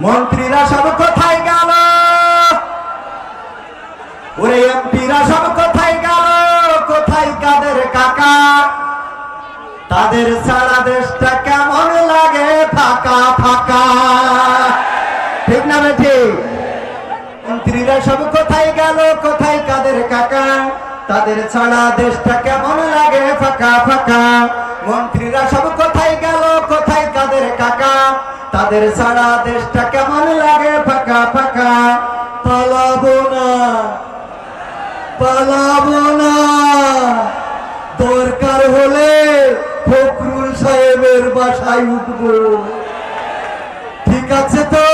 মন্ত্রীরা সব কোথায় গেল? ওরে এমপিরা সব কোথায় গেল? কোথায় কাদের কাকা? তাদের সারা দেশটা কেমন লাগে? ফাঁকা ফাঁকা। ঠিক না ঠিক মন্ত্রীরা সব কোথায় গেল? কোথায় কাদের কাকা? তাদের ছাড়া দেশটা কেমন লাগে? ফাঁকা ফাঁকা। মন্ত্রীরা তাদের ছাড়া দেশটা কেমন লাগে? ফাঁকা ফাঁকা। পালাবো না। পালাবো না। দরকার হলে ফখরুল সাহেবের বাসায় উঠবো। ঠিক আছে তো?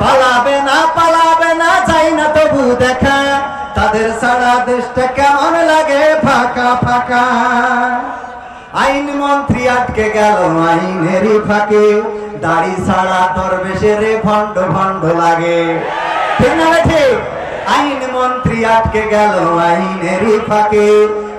পালাবে না পালাবে না চাই না তবু দেখা। তাদের সারা দেশটা কেমন লাগে? ফাঁকা ফাঁকা। আইন মন্ত্রী আটকে গেল আইনেরই ফাঁকে। দাড়ি ছাড়া দরবেশের ভণ্ড ভণ্ড লাগে। ঠিক না ঠিক? আইন মন্ত্রী আটকে গেল আইনেরই ফাঁকে।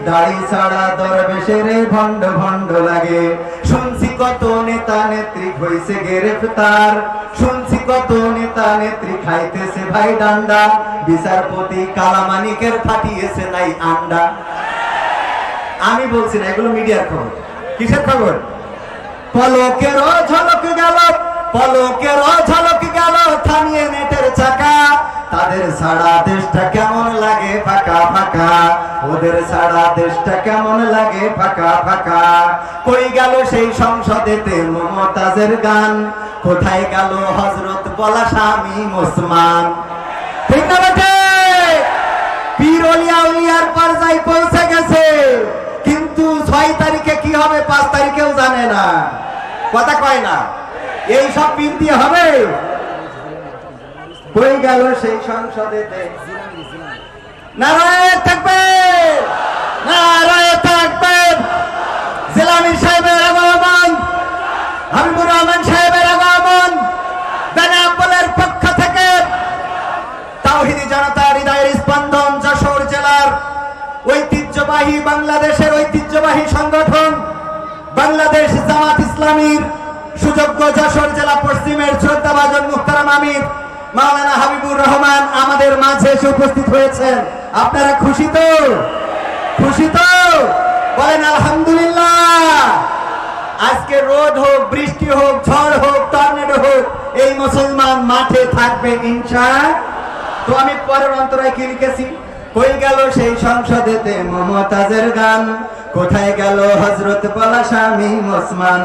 দাড়ি ছাড়া দরবেশের ভণ্ড ভণ্ড লাগে। শুনছি কত নেতা নেত্রী হইছে গ্রেফতার। শুনছি কত নেতা নেত্রী খাইতেছে ভাই ডান্ডা। বিচারপতি কালামানিকের ফাটিয়েছে নাই আন্ডা। আমি বলছি না, এগুলো মিডিয়ার খবর। কিসের খবর? পলকের ঝলক গেল, পলকের ঝলক গেল, থামিয়ে নেটের চাকা। তাদের সারা দেশটা কেমন লাগে ফাঁকা ফাঁকা? ওদের সারা দেশটা কেমন লাগে ফাঁকা ফাঁকা? কই গেল সেই সংসদেতে মমতাজের গান? কোথায় গেল হজরত বলা স্বামী ওসমান? ঠিক না পৌঁছে গেছে। কিন্তু ছয় তারিখে কি হবে? পাঁচ তারিখেও কথা কয় না। এই সব পীর দিয়ে হবে। কই গেল সেই সংসদেতে। নারায়ণ থাকবে। থাকবে। সাহেবের আগমন। রহমান সাহেবের আগমন। বেনাপোলের পক্ষ থেকে। তাওহিদি জনতা হৃদয়ের স্পন্দন যশোর জেলার ঐতিহ্যবাহী বাংলাদেশের ঐতিহ্যবাহী সংগঠন বাংলাদেশ জামাত ইসলামীর সুযোগ্য যশোর জেলা পশ্চিমের শ্রদ্ধাভাজন মুখতারাম আমির, মাওলানা হাবিবুর রহমান আমাদের মাঝে এসে উপস্থিত হয়েছেন। আপনারা খুশি তো? খুশি তো? বলেন আলহামদুলিল্লাহ। আজকে রোদ হোক, বৃষ্টি হোক, ঝড় হোক, টর্নেডো হোক, এই মুসলমান মাঠে থাকবে ইনশা তো আমি পরের অন্তরায় কি লিখেছি? কই গেল সেই সংসদেতে মমতাজের গান। কোথায় গেল হজরত বলা স্বামী ওসমান?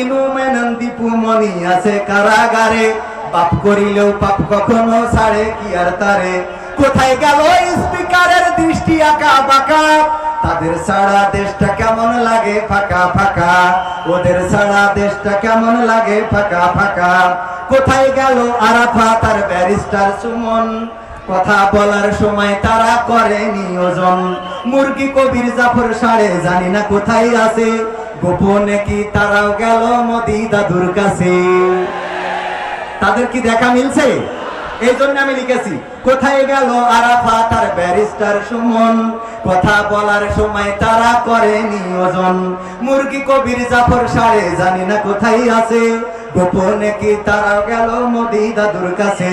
ইনু মেনন দীপু মনি আছে কারাগারে। পাপ করিলেও পাপ কখনো ছাড়ে, কি আর তারে? কোথায় গেল স্পিকারের দৃষ্টি আঁকা বাঁকা? তাদের সারা দেশটা কেমন লাগে ফাঁকা ফাঁকা? ওদের সারা দেশটা কেমন লাগে ফাঁকা ফাঁকা? কোথায় গেল আরাফা তার ব্যারিস্টার সুমন? কথা বলার সময় তারা করে নিয়োজন মুরগি কবির জাফর সাড়ে জানি না কোথায় আছে। গোপনে কি তারাও গেল মোদি দাদুর কাছে? তাদের কি দেখা মিলছে? এই জন্য আমি লিখেছি, কোথায় গেল আরাফাত আর ব্যারিস্টার সুমন? কথা বলার সময় তারা করে নিয়োজন। মুরগি কবির জাফর সাড়ে জানি না কোথায় আছে। গোপনে কি তারা গেল মোদি দাদুর কাছে?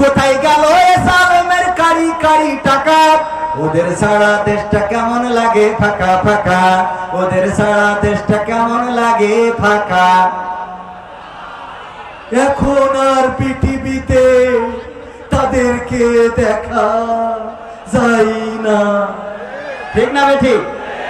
কোথায় গেল এ সালমের কারি কারি টাকা? ওদের সারা দেশটা কেমন লাগে? ফাঁকা ফাঁকা। ওদের সারা দেশটা কেমন লাগে? ফাঁকা। এখন আর পৃথিবীতে তাদেরকে দেখা যায় না। ঠিক না বে ঠিক